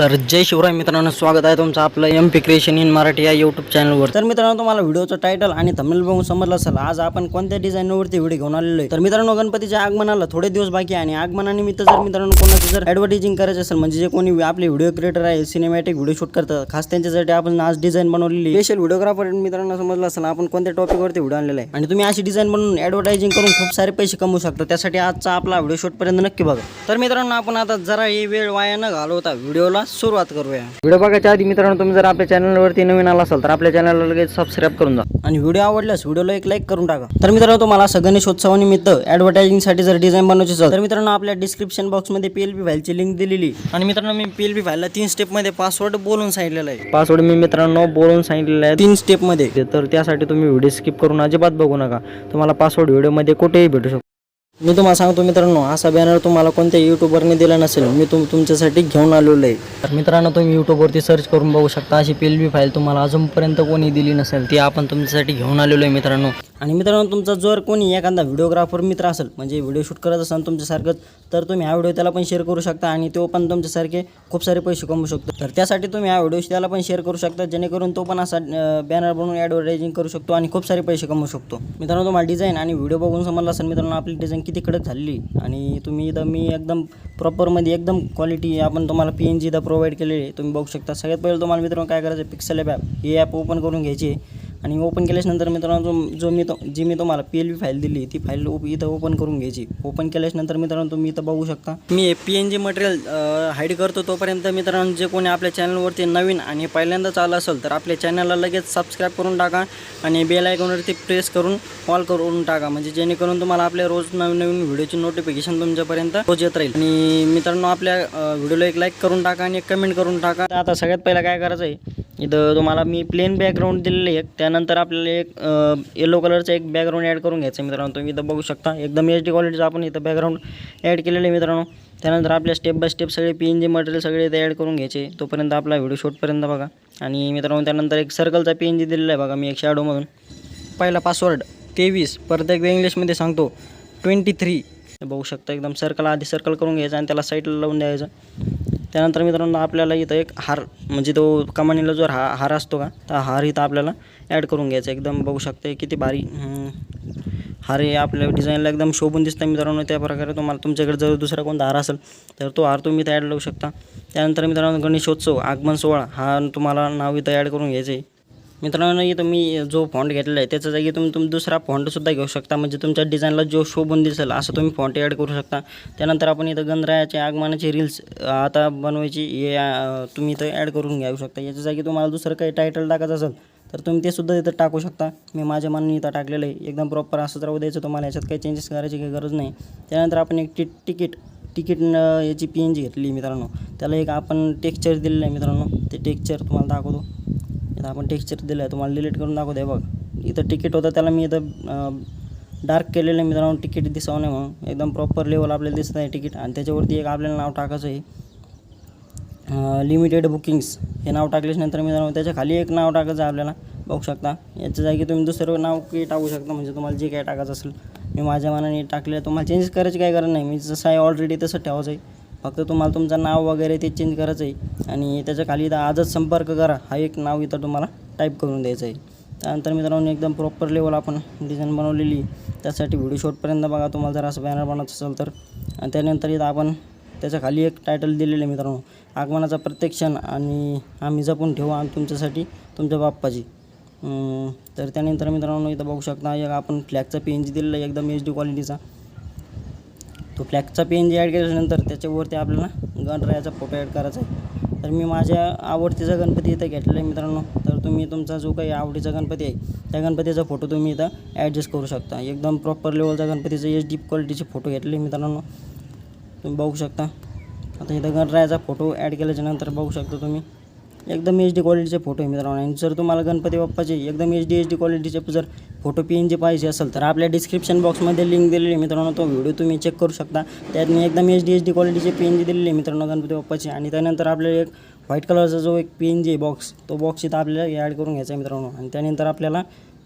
तर जय शिवराय मित्रांनो स्वागत आहे तुमचं आपलं M P creation in Marathi या यूट्यूब चॅनलवर तर मित्रांनो तुम्हाला व्हिडिओचं टायटल आणि थंबनेल बघून समजलं असेल आज आपण कोणत्या डिझाईनवरती व्हिडिओ घेऊन आलेलो आहे? तर मित्रांनो गणपतीच्या आगमनाला थोडे दिवस बाकी आहे आणि आगमनानिमित्त जर मित्रांनो कोणाचं जर ॲडव्हर्टायझिंग करायचं असेल म्हणजे जे कोणी आपले व्हिडिओ क्रिएटर आहे सिनेमॅटिक व्हिडिओ शूट करतात खास त्यांच्यासाठी आपण आज डिझाईन बनवलेली स्पेशल व्हिडिओग्राफर मित्रांनो समजलं असेल आपण कोणत्या टॉपिकवरती व्हिडिओ आणलेला आहे? आणि तुम्ही अशी डिझाईन बनवून ॲडव्हर्टायझिंग करून खूप सारे पैसे कमवू शकता त्यासाठी आजचा आपला व्हिडिओ शूटपर्यंत नक्की बघा. तर मित्रांनो आपण आता जरा ही वेळ वाया न घालवता व्हिडिओला सुरुवात करूया. व्हिडिओ बघायच्या आधी मित्रांनो तुम्ही जर आपल्या चॅनलवरती नवीन आला असाल तर आपल्या चॅनलला लगेच सबस्क्राईब करून जा. आणि व्हिडिओ आवडल्यास व्हिडिओला एक लाईक करून टाका. तर मित्रांनो तुम्हाला असं गणेशोत्सवानिमित्त ॲडव्हर्टायझिंगसाठी जर डिझाईन बनवायची असेल तर मित्रांनो आपल्या डिस्क्रिप्शन बॉक्समध्ये पी एल पी फाईलची लिंक दिलेली आणि मित्रांनो मी पी एल पी फाईलला तीन स्टेपमध्ये पासवर्ड बोलून सांगितलेला आहे. पासवर्ड मी मित्रांनो बोलून सांगितलेला आहे. तीन स्टेपमध्ये तर त्यासाठी तुम्ही व्हिडिओ स्किप करून अजिबात बघू नका. तुम्हाला पासवर्ड व्हिडिओमध्ये कुठेही भेटू शकतो. मी तुम्हाला सांगतो मित्रांनो असा बॅनर तुम्हाला कोणत्या युट्यूबरने दिला नसेल मी तुम तुमच्यासाठी घेऊन आलेलो आहे. तर मित्रांनो तुम्ही यूट्यूबवरती सर्च करून बघू शकता अशी पी एल बी फाईल तुम्हाला अजूनपर्यंत कोणी दिली नसेल ती आपण तुमच्यासाठी घेऊन आलेलो आहे मित्रांनो. आणि मित्रांनो तुमचा जर कोणी एखादा व्हिडिओग्राफर मित्र असेल म्हणजे व्हिडिओ शूट करत असाल तुमच्यासारखंच तर तुम्ही हा व्हिडिओ त्याला पण शेअर करू शकता आणि तो पण तुमच्यासारखे खूप सारे पैसे कमवू शकतो. तर त्यासाठी तुम्ही हा व्हिडिओ त्याला पण शेअर करू शकता जेणेकरून तो पण असा बॅनर बनवून ॲडव्हर्टायझिंग करू शकतो आणि खूप सारे पैसे कमवू शकतो. मित्रांनो तुम्हाला डिझाईन आणि व्हिडिओ बघून समजला असेल मित्रांनो आपली डिझाईन की तिकडंच झालेली आणि तुम्ही इथं मी एकदम प्रॉपरमध्ये एकदम क्वालिटी आपण तुम्हाला पी एन जी इथं प्रोव्हाइड केलेली आहे. तुम्ही बघू शकता. सगळ्यात पहिले तुम्हाला मित्रांनो काय करायचं पिक्सल ॲप ही ॲप ओपन करून घ्यायची. आणि ओपन केल्याच्यानंतर मित्रांनो जो जो मी तो जी मी तुम्हाला पी एल बी फाईल दिली ती फाईल ओप इथं ओपन करून घ्यायची. ओपन केल्याच्यानंतर मित्रांनो तुम्ही इथं बघू शकता. मी P N G material hide करतो तोपर्यंत मित्रांनो जे कोणी आपल्या चॅनलवरती नवीन आणि पहिल्यांदाच आलं असेल तर आपल्या चॅनलला लगेच सबस्क्राईब करून टाका आणि बेल आयकॉनवरती प्रेस करून ऑल करून टाका. म्हणजे जेणेकरून तुम्हाला आपल्या रोज नवीन नवीन व्हिडिओची नोटिफिकेशन तुमच्यापर्यंत रोज येत राहील. आणि मित्रांनो आपल्या व्हिडिओला एक लाईक करून टाका आणि एक कमेंट करून टाका. आता सगळ्यात पहिला काय करायचं आहे इथं तुम्हाला मी प्लेन बॅकग्राऊंड दिलेलं आहे. एक त्यानंतर आपल्याला एक येलो कलरचं एक बॅकग्राऊंड ॲड करून घ्यायचं मित्रांनो. तुम्ही इथं बघू शकता. एकदम एच डी क्वालिटीचं आपण इथं बॅकग्राऊंड ॲड केलेलं आहे मित्रांनो. त्यानंतर आपल्या स्टेप बाय स्टेप सगळे पी एन जी मटेरियल सगळे इथं ॲड करून घ्यायचे. तोपर्यंत आपला व्हिडिओ शूटपर्यंत बघा. आणि मित्रांनो त्यानंतर एक सर्कलचा पी एन जी दिलेला आहे बघा मी एक शॅडोमधून पहिला पासवर्ड तेवीस. परत एकदा इंग्लिशमध्ये सांगतो. ट्वेंटी थ्री बघू शकता एकदम सर्कल आधी सर्कल करून घ्यायचं आणि त्याला साईडला लावून द्यायचं. त्यानंतर मित्रांनो आपल्याला इथं एक हार म्हणजे तो कमानीला जो हा हार असतो का तर हार इथं आपल्याला ॲड करून घ्यायचा. एकदम बघू शकते किती भारी हार हे आपल्या डिझाईनला एकदम शोभून दिसतं मित्रांनो त्या प्रकारे तुम्हाला तुमच्याकडे जर दुसरा कोणता हार असेल तर तो हार तुम्ही इथं ॲड लावू शकता. त्यानंतर मित्रांनो गणेशोत्सव आगमन सोहळा हा तुम्हाला नाव इथं ॲड करून घ्यायचं आहे मित्रांनो इथं मी जो फॉन्ट घेतलेला आहे त्याच्या जागी तुम्ही तुम्ही दुसरा फॉन्टसुद्धा घेऊ शकता. म्हणजे तुमच्या डिझाईनला जो शोभून दिसेल असं तुम्ही फॉन्ट ॲड करू शकता. त्यानंतर आपण इथं गणरायाचे आगमनाची रील्स आता बनवायची हे तुम्ही इथं ॲड करून घेऊ शकता. याच्या जागी तुम्हाला दुसरं काही टायटल टाकायचं असेल तर तुम्ही ते सुद्धा इथं टाकू शकता. मी माझ्या मनाने इथं टाकलेलं आहे. एकदम प्रॉपर असंच राहू द्यायचं तुम्हाला. याच्यात काही चेंजेस करायची काही गरज नाही. त्यानंतर आपण एक टी तिकीट तिकीट याची पी एन जी घेतली मित्रांनो. त्याला एक आपण टेक्चर दिलेलं आहे मित्रांनो. ते टेक्चर तुम्हाला दाखवतो. इथं आपण टेक्स्चर दिलं आहे तुम्हाला डिलीट करून दाखवतो आहे बघ. इथं तिकीट होतं त्याला मी इथं डार्क केलेलं आहे मित्रांनो तिकीट दिसावं नाही म्हणून. एकदम प्रॉपर लेवल आपल्याला दिसत आहे तिकीट आणि त्याच्यावरती एक आपल्याला नाव टाकायचं आहे लिमिटेड बुकिंग्स हे नाव टाकल्याच्यानंतर मित्रांनो त्याच्याखाली एक नाव टाकायचं आहे आपल्याला. बघू शकता. याच्या जागी तुम्ही दुसरं नाव काही टाकू शकता. म्हणजे तुम्हाला जे काय टाकायचं असेल मी माझ्या मनाने टाकले तुम्हाला चेंजेस करायची काही गरज नाही. मी जसं आहे ऑलरेडी तसं ठेवायचं आहे फक्त तुम्हाला तुमचं नाव वगैरे ते चेंज करायचं आहे. आणि त्याच्याखाली इथं आजच संपर्क करा. हा एक नाव इथं तुम्हाला टाईप करून द्यायचं आहे. त्यानंतर मित्रांनो एकदम प्रॉपर लेवल आपण डिझाईन बनवलेली त्यासाठी व्हिडिओ शॉटपर्यंत बघा. तुम्हाला जर असं बॅनर बनवायचं असेल तर. आणि त्यानंतर इथं आपण त्याच्याखाली एक टायटल दिलेलं आहे मित्रांनो. आगमनाचा प्रत्येक क्षण आणि आम्ही जपून ठेवू आणि तुमच्यासाठी तुमच्या बाप्पाची. तर त्यानंतर मित्रांनो इथं बघू शकता. एक आपण फ्लॅगचा पी एन जी दिलेला आहे. एकदम एच डी क्वालिटीचा तो फ्लॅगचा पी एन जी ॲड केल्यानंतर त्याच्यावरती आपल्याला गणरायाचा फोटो ॲड करायचा आहे. तर मी माझ्या आवडतीचा गणपती इथं घेतलेला आहे मित्रांनो. तर तुम्ही तुमचा जो काही आवडीचा गणपती आहे त्या गणपतीचा फोटो तुम्ही इथं ॲडजस्ट करू शकता. एकदम प्रॉपर लेवलचा गणपतीचा एच डी क्वालिटीचे फोटो घेतले मित्रांनो. तुम्ही बघू शकता. आता इथं गणरायाचा फोटो ॲड केल्याच्यानंतर बघू शकता तुम्ही. एकदम एच डी क्वालिटीचे फोटो आहे मित्रांनो. आणि जर तुम्हाला गणपती बाप्पाचे एकदम एच डी एच डी क्वालिटीचे जर फोटो पी एन जी पाहिजे असेल तर आपल्या डिस्क्रिप्शन बॉक्समध्ये लिंक दिलेली आहे मित्रांनो. तो व्हिडिओ तुम्ही चेक करू शकता. त्यात मी एकदम एच डी एच डी क्वालिटीचे पी एन जी दिलेली आहे मित्रांनो गणपती बाप्पाची. आणि त्यानंतर आपल्याला एक व्हाईट कलरचा जो एक पी एन जी बॉक्स तो बॉक्स इथं आपल्याला ॲड करून घ्यायचा आहे मित्रांनो. आणि त्यानंतर आपल्याला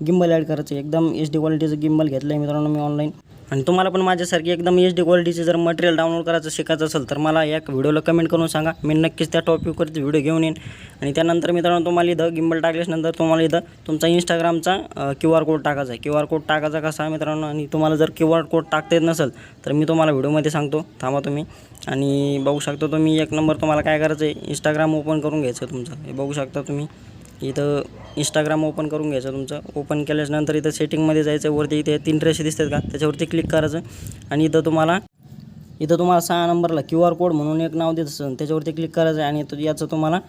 गिंबल ॲड करायचं आहे. एकदम एच डी क्वालिटीचं गिंबल घेतलं आहे मित्रांनो मी ऑनलाईन आणि तुम्हाला पण माझ्यासारखी एकदम एच डी क्वालिटीचे जर मटेरियल डाउनलोड करायचं शिकायचं असेल तर मला या व्हिडिओला कमेंट करून सांगा. मी नक्कीच त्या टॉपिकवरती व्हिडिओ घेऊन येईन. आणि त्यानंतर मित्रांनो तुम्हाला इथं गिंबल टाकल्यानंतर तुम्हाला इथं तुमचा इंस्टाग्रामचा क्यू आर कोड टाकायचा आहे. क्यू आर कोड टाकायचा कसा मित्रांनो आणि तुम्हाला जर क्यू आर कोड टाकता येत नसेल तर मी तुम्हाला व्हिडिओमध्ये सांगतो. थांबा तुम्ही. आणि बघू शकता तुम्ही एक नंबर तुम्हाला काय करायचं आहे इंस्टाग्राम ओपन करून घ्यायचं तुमचं. हे बघू शकता तुम्ही. इथं इंस्टाग्राम ओपन करून घ्यायचं तुमचं. ओपन केल्याच्यानंतर इथं सेटिंगमध्ये जायचं. वरती इथे तीन रेषे दिसतात का? त्याच्यावरती क्लिक करायचं. आणि इथं तुम्हाला इथं तुम्हाला सहा नंबरला क्यू आर कोड म्हणून एक नाव देत असेल त्याच्यावरती क्लिक करायचं आहे आणि तो याचं तुम्हाला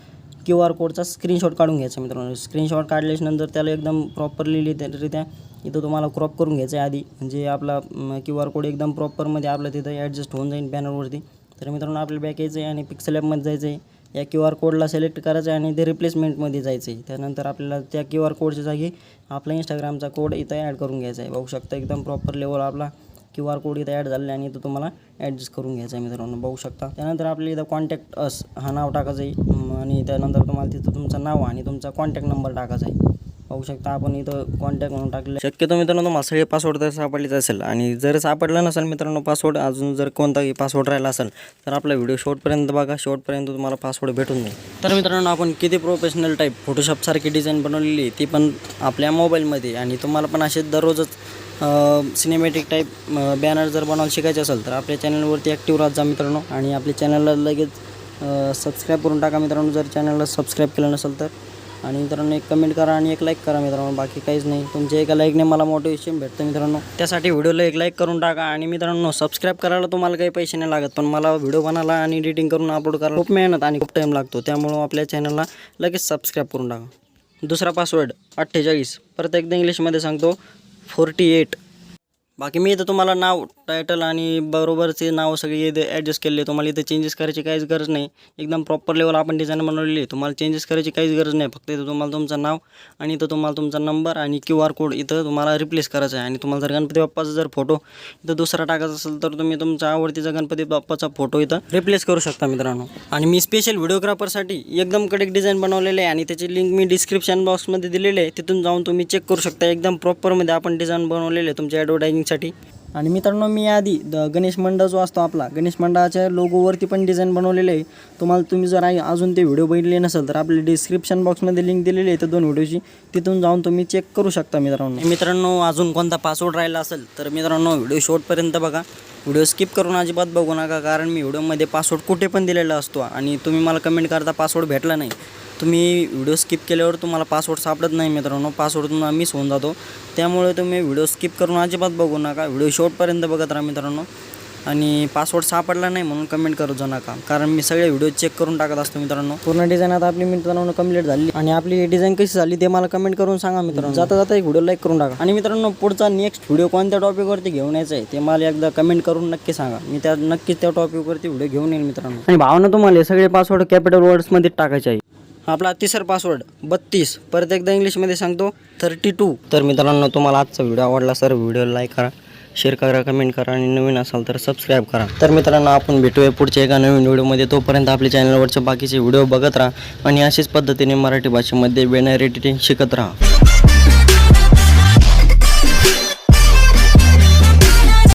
क्यू आर कोडचा स्क्रीनशॉट काढून घ्यायचा मित्रांनो. स्क्रीनशॉट काढल्याच्यानंतर त्याला एकदम प्रॉपरली रित्या इथं तुम्हाला क्रॉप करून घ्यायचं आहे आधी. म्हणजे आपला क्यू आर कोड एकदम प्रॉपरमध्ये आपलं तिथं ॲडजस्ट होऊन जाईल बॅनरवरती तर मित्रांनो आपल्याला बॅक यायचं आहे आणि पिक्सल ॲपमध्ये जायचं आहे या क्यू आर कोडला सिलेक्ट करायचं आहे आणि ते रिप्लेसमेंटमध्ये जायचं आहे त्यानंतर आपल्याला त्या क्यू आर कोडच्या जागी आपला इंस्टाग्रामचा कोड इथं ॲड करून घ्यायचा आहे. बघू शकता एकदम प्रॉपर लेवल आपला क्यू आर कोड इथं ॲड झालेला आहे आणि तो तुम्हाला ॲडजस्ट करून घ्यायचा आहे मित्रांनो. बघू शकता. त्यानंतर आपल्याला इथं कॉन्टॅक्ट अस हा नाव टाकायचं आहे. आणि त्यानंतर तुम्हाला तिथं तुमचं नाव आणि तुमचा कॉन्टॅक्ट नंबर टाकायचा आहे. पाहू शकता. आपण इथं कॉन्टॅक्ट म्हणून टाकले शक्यतो मित्रांनो मासळी पासवर्ड तर सापडलेच असेल. आणि जर सापडलं नसेल मित्रांनो पासवर्ड अजून जर कोणताही पासवर्ड राहिला असेल तर आपला व्हिडिओ शेवटपर्यंत बघा. शेवटपर्यंत तुम्हाला पासवर्ड भेटून जाईल. तर मित्रांनो आपण किती प्रोफेशनल टाईप फोटोशॉपसारखी डिझाईन बनवलेली ती पण आपल्या मोबाईलमध्ये आणि तुम्हाला पण असे दररोजच सिनेमॅटिक टाईप बॅनर जर बनवायला शिकायचे असेल तर आपल्या चॅनलवरती ॲक्टिव्ह राहत जा मित्रांनो. आणि आपल्या चॅनलला लगेच सबस्क्राईब करून टाका मित्रांनो. जर चॅनलला सबस्क्राईब केलं नसेल तर. आणि मित्रांनो एक कमेंट करा आणि एक लाईक करा मित्रांनो बाकी काहीच नाही. तुमच्या एका लाईकने मला मोटिवेशन भेटतं मित्रांनो. त्यासाठी व्हिडिओला एक लाईक करून टाका आणि मित्रांनो सबस्क्राईब करायला तुम्हाला काही पैसे नाही लागत पण मला व्हिडिओ बनायला आणि एडिटिंग करून अपलोड करायला खूप मेहनत आणि खूप टाईम लागतो. त्यामुळं आपल्या चॅनलला लगेच सबस्क्राईब करून टाका. दुसरा पासवर्ड अठ्ठेचाळीस. परत एकदा इंग्लिशमध्ये सांगतो फोर्टी एट बाकी मी इथं तुम्हाला नाव टायटल आणि बरोबरचे नाव सगळे इथे ॲडजस्ट केले. तुम्हाला इथं चेंजेस करायची काहीच गरज नाही. एकदम प्रॉपर लेवल आपण डिझाईन बनवलेली आहे. तुम्हाला चेंजेस करायची काहीच गरज नाही. फक्त इथं तुम्हाला तुमचं नाव आणि इथं तुम्हाला तुमचा नंबर आणि क्यू आर कोड इथं तुम्हाला रिप्लेस करायचा आहे. आणि तुम्हाला जर गणपती बाप्पाचा जर फोटो इथं दुसरा टाकायचा असेल तर तुम्ही तुमचा आवडतीचा गणपती बाप्पाचा फोटो इथं रिप्लेस करू शकता मित्रांनो. आणि मी स्पेशल व्हिडिओग्राफरसाठी एकदम कडक डिझाईन बनवलेले आहे आणि त्याची लिंक मी डिस्क्रिप्शन बॉक्समध्ये दिलेली आहे. तिथून जाऊन तुम्ही चेक करू शकता. एकदम प्रॉपरमध्ये आपण डिझाईन बनवलेले आहे. तुमच्या ॲडव्हर्टायझिंगसाठी आणि मित्रांनो मी आधी द गणेश मंडळ जो असतो आपला गणेश मंडळाच्या लोगोवरती पण डिझाईन बनवलेले आहे. तुम्हाला तुम्ही जर आई- अजून ते व्हिडिओ बघितले नसेल तर आपले डिस्क्रिप्शन बॉक्समध्ये लिंक दिलेली आहे त्या दोन व्हिडिओची तिथून जाऊन तुम्ही चेक करू शकता मित्रांनो. मित्रांनो अजून कोणता पासवर्ड राहिला असेल तर मित्रांनो व्हिडिओ शॉर्टपर्यंत बघा. व्हिडिओ स्किप करून अजिबात बघू नका कारण मी व्हिडिओमध्ये पासवर्ड कुठे पण दिलेला असतो. आणि तुम्ही मला कमेंट करता पासवर्ड भेटला नाही. तुम्ही व्हिडिओ स्किप केल्यावर तुम्हाला पासवर्ड सापडत नाही मित्रांनो. पासवर्ड तुम्हाला मिस होऊन जातो. त्यामुळे तुम्ही व्हिडिओ स्किप करून अजिबात बघू नका. व्हिडिओ शेवटपर्यंत बघत राहा मित्रांनो. आणि पासवर्ड सापडला नाही म्हणून कमेंट करू जाऊ नका. कारण मी सगळे व्हिडिओ चेक करून टाकत असतो मित्रांनो. पूर्ण डिझाईन आता आपली मित्रांनो कंप्लीट झाली. आणि आपली डिझाईन कशी झाली ते मला कमेंट करून सांगा मित्रांनो. जाता जाता एक व्हिडिओ लाईक करून टाका. आणि मित्रांनो पुढचा नेक्स्ट व्हिडिओ कोणत्या टॉपिकवरती घेऊन यायचा आहे ते मला एकदा कमेंट करून नक्की सांगा. मी त्या नक्कीच त्या टॉपिकवरती व्हिडिओ घेऊन येईल मित्रांनो. आणि भावना तुम्हाला हे सगळे पासवर्ड कॅपिटल वर्ड्समध्ये टाकायचे आहे. आपला तिसरा पासवर्ड बत्तीस. परत एकदा इंग्लिशमध्ये सांगतो थर्टी टू तर मित्रांनो तुम्हाला आजचा व्हिडिओ आवडला सर व्हिडिओ लाईक करा शेअर करा कमेंट करा आणि नवीन असाल तर सबस्क्राईब करा. तर मित्रांनो आपण भेटूया पुढच्या एका नवीन व्हिडिओमध्ये तोपर्यंत आपल्या चॅनलवरचे बाकीचे व्हिडिओ बघत राहा आणि अशाच पद्धतीने मराठी भाषेमध्ये बॅनर एडिटिंग शिकत राहा.